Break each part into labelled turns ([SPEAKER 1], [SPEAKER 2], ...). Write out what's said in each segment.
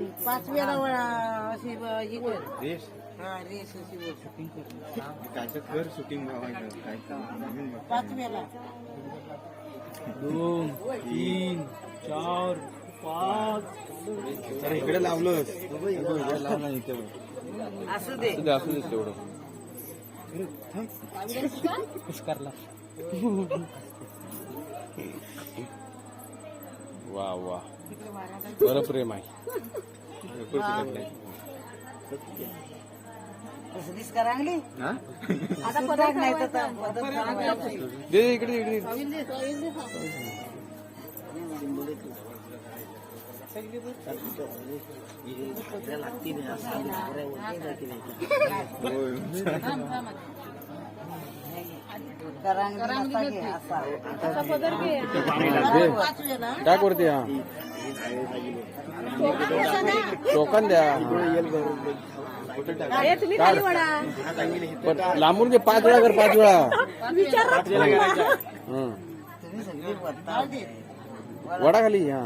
[SPEAKER 1] पाचव्याला वळा- अशी ही कर.
[SPEAKER 2] रेस?
[SPEAKER 1] हा रेस अशी वर.
[SPEAKER 2] कायचं कर शूटिंग काय बघ.
[SPEAKER 1] पाचव्याला
[SPEAKER 3] दोन तीन चार पाच.
[SPEAKER 2] अरे इकडे लावलं. लावलं इथे.
[SPEAKER 1] असू दे.
[SPEAKER 2] असू दे असू दे तेवढं.
[SPEAKER 3] पुष्कारला.
[SPEAKER 2] वा वा बरं प्रेम आहे
[SPEAKER 1] असं दिस का रांगली
[SPEAKER 2] हा?
[SPEAKER 1] आता पदार्थ नाही तर आता पदार्थ रांगली.
[SPEAKER 2] दे दे इकडे इकडे होय.
[SPEAKER 1] का रांगली नसता घे, असा.
[SPEAKER 2] दे.
[SPEAKER 1] पाचव्याला
[SPEAKER 2] टाक वरती हा. टोकन द्या लांबून घे पाच वेळा कर पाच वेळा. हं. वडा. खाली हा.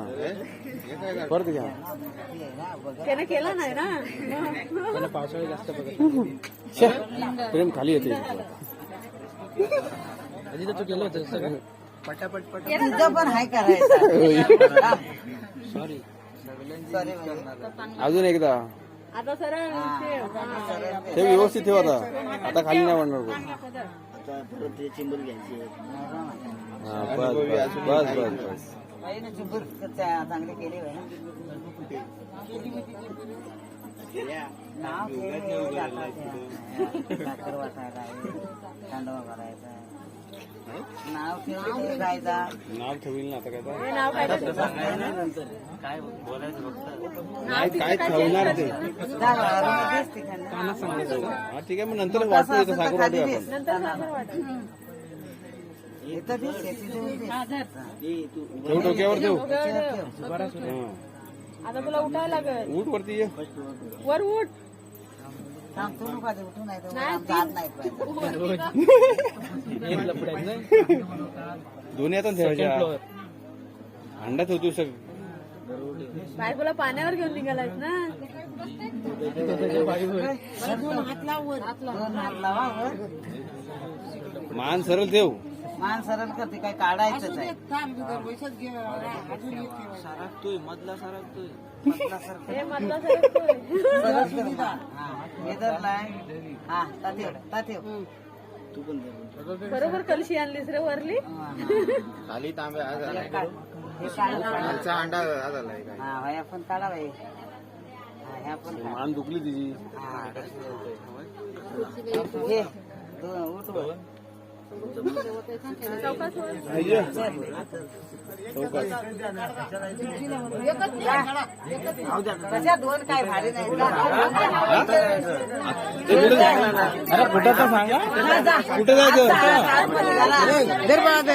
[SPEAKER 2] परत घ्या.
[SPEAKER 4] त्याने केला नाही ना.
[SPEAKER 3] त्याला पावसाळी जास्त
[SPEAKER 2] प्रेम खाली येते.
[SPEAKER 3] आधी तर तू केलं होतं सगळं? पटापट पट
[SPEAKER 1] तुझं पण हाय. करायचं
[SPEAKER 3] सॉरी
[SPEAKER 1] सॉरी म्हणजे.
[SPEAKER 2] अजून एकदा.
[SPEAKER 4] आता सरळ हा.
[SPEAKER 2] व्यवस्थित ठेव आता. आता खाली नाही वाढणार कोण. हा, बस बस
[SPEAKER 1] चांगली केली नाव साखर वाटायला करायचा. नाव ठेवले
[SPEAKER 2] नाव ना आता काय
[SPEAKER 4] नाव काय त्याचं?
[SPEAKER 2] नाही काय ठेवणार ते. हा ठीक आहे मग नंतर वाटतो साखर
[SPEAKER 4] साखर.
[SPEAKER 1] इथं देऊन दे.
[SPEAKER 2] ठेव डोक्यावर ठेव.
[SPEAKER 4] आता तुला उठायला लागल
[SPEAKER 2] उठ वरती ये.
[SPEAKER 4] वर उठ.
[SPEAKER 2] दोन्ही हातात ठेवायच्या. अंडा ठेवतो सग
[SPEAKER 4] बायकोला पाण्यावर घेऊन निघालायस ना?
[SPEAKER 1] दोन हात लावा. वर.
[SPEAKER 2] मान सरळ ठेव.
[SPEAKER 1] मान सरळ करते काय काढायचंच आहे.
[SPEAKER 3] सारखतोय मधला
[SPEAKER 4] हे मधला सरकतोय.
[SPEAKER 1] हा, हे. हा, ताठेव, ताठेव.
[SPEAKER 4] बरोबर कलशी आणलीस रे वरली?
[SPEAKER 2] खाली तांबे आज. खालचा अंडा आज आलाय
[SPEAKER 1] हा, पण काढा हा, ह्या पण काढ.
[SPEAKER 2] मान दुखली तिची.
[SPEAKER 1] हा. उठ दोन काय भारी नाही
[SPEAKER 2] कुठं सांगा कुठे जायचं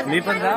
[SPEAKER 1] मी पण जा